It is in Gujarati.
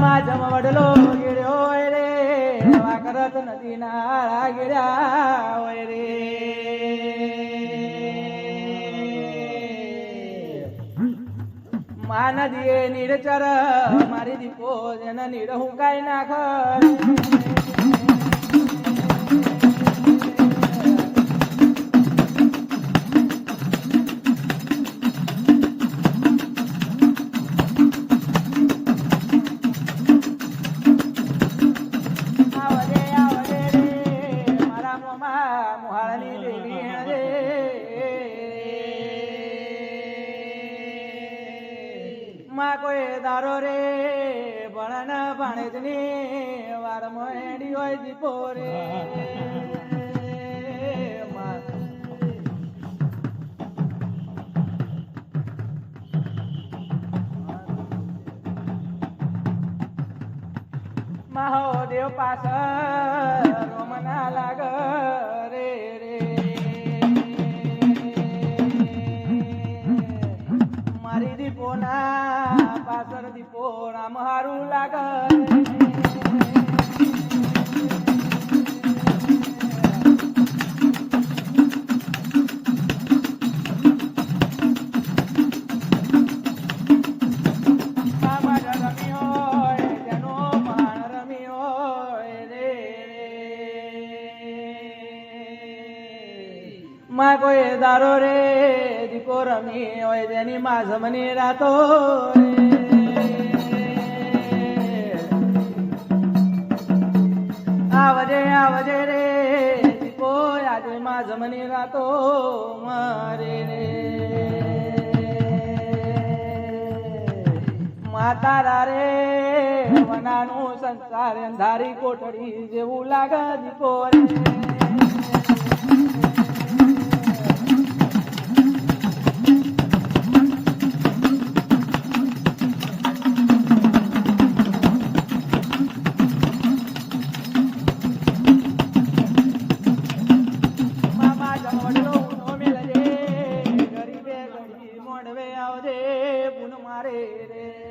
માં જમ વડલો ગીડ્યો હોય રે વાકરત નદી નાળા ગીડ્યા હોય રે. મા નદીએ મારી દીપો જેને નીર હું કાઈ નાખ મોમાં મોહાળની દેવી રે માં કોઈ દારો રે, ભણન ભાણેજની વાર મોડી હોય દીપો રે મહોદેવ પાસ રોમના રામ હારું લાગ આમાં જ રમી હોય જેનો માણ રમી હોય રે માં કોઈ દારો રે દીકો રમી હોય જેની માં જમની રાતો આવજે આવજે રે. દીપો આજે માં જમની રાતો મારે રે. માતા રે, વનાનું સંસાર અંધારી કોઠડી જેવું લાગે દીપો રે. রে